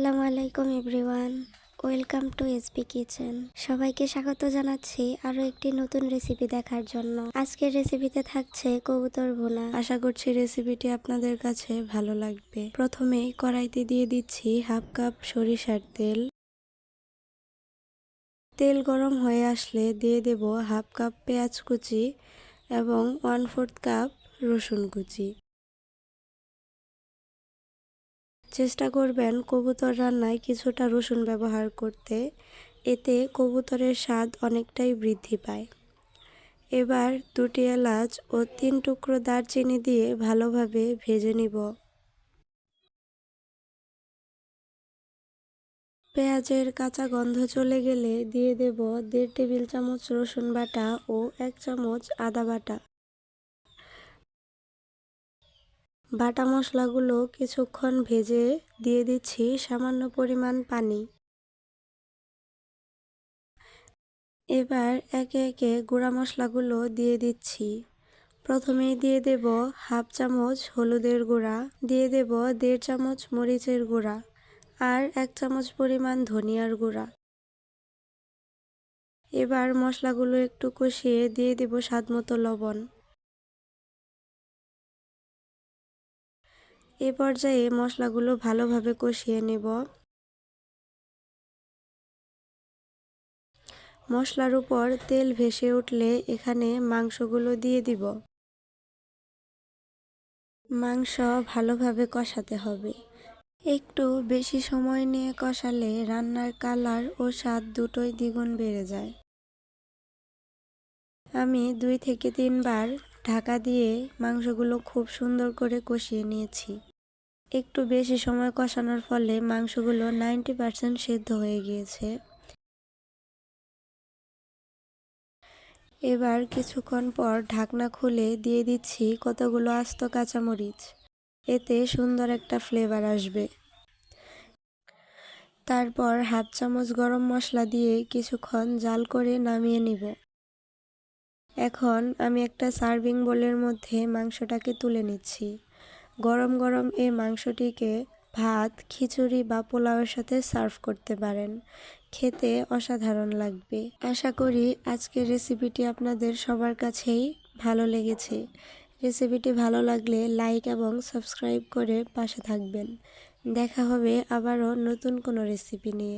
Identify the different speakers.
Speaker 1: আসসালামু আলাইকুম everyone. Welcome to SP kitchen. সবাইকে স্বাগত জানাচ্ছি আরও একটি নতুন রেসিপি দেখার জন্য। আজকের রেসিপিতে থাকছে কবুতর ভুনা।
Speaker 2: আশা করছি রেসিপিটি আপনাদের কাছে ভালো লাগবে। প্রথমে কড়াইতে দিয়ে দিচ্ছি হাফ কাপ সরিষার তেল। তেল গরম হয়ে আসলে দিয়ে দেব হাফ কাপ পেঁয়াজ কুচি এবং ওয়ান ফোর্থ কাপ রসুন কুচি। চেষ্টা করবেন কবুতর রান্নায় কিছুটা রসুন ব্যবহার করতে। এতে কবুতরের স্বাদ অনেকটাই বৃদ্ধি পায়। এবার দুটি এলাচ ও তিন টুকরো দারচিনি দিয়ে ভালোভাবে ভেজে নিব। পেঁয়াজের কাঁচা গন্ধ চলে গেলে দিয়ে দেব দেড় টেবিল চামচ রসুন বাটা ও এক চামচ আদা বাটা। বাটা মশলাগুলো কিছুক্ষণ ভেজে দিয়ে দিচ্ছি সামান্য পরিমাণ পানি। এবার একে একে গুঁড়া মশলাগুলো দিয়ে দিচ্ছি। প্রথমেই দিয়ে দেব হাফ চামচ হলুদের গুঁড়া, দিয়ে দেব দেড় চামচ মরিচের গুঁড়া আর এক চামচ পরিমাণ ধনিয়ার গুঁড়া। এবার মশলাগুলো একটু কষিয়ে দিয়ে দেব স্বাদ মতো লবণ। এ পর্যায়ে মশলাগুলো ভালোভাবে কষিয়ে নেব। মশলার উপর তেল ভেসে উঠলে এখানে মাংসগুলো দিয়ে দিব। মাংস ভালোভাবে কষাতে হবে। একটু বেশি সময় নিয়ে কষালে রান্নার কালার ও স্বাদ দুটোই দ্বিগুণ বেড়ে যায়। আমি দুই থেকে তিনবার ঢাকা দিয়ে মাংসগুলো খুব সুন্দর করে কষিয়ে নিয়েছি। একটু বেশি সময় কষানোর ফলে মাংসগুলো নাইনটি পারসেন্ট সেদ্ধ হয়ে গিয়েছে। এবার কিছুক্ষণ পর ঢাকনা খুলে দিয়ে দিচ্ছি কতগুলো আস্ত কাঁচামরিচ। এতে সুন্দর একটা ফ্লেভার আসবে। তারপর হাফ চামচ গরম মশলা দিয়ে কিছুক্ষণ জাল করে নামিয়ে নিব। এখন আমি একটা সার্ভিং বোলের মধ্যে মাংসটাকে তুলে নিচ্ছি। গরম গরম এই মাংসটিকে ভাত, খিচুড়ি বা পোলাওয়ের সাথে সার্ভ করতে পারেন। খেতে অসাধারণ লাগবে। আশা করি আজকের রেসিপিটি আপনাদের সবার কাছেই ভালো লেগেছে। রেসিপিটি ভালো লাগলে লাইক এবং সাবস্ক্রাইব করে পাশে থাকবেন। দেখা হবে আবারও নতুন কোনো রেসিপি নিয়ে।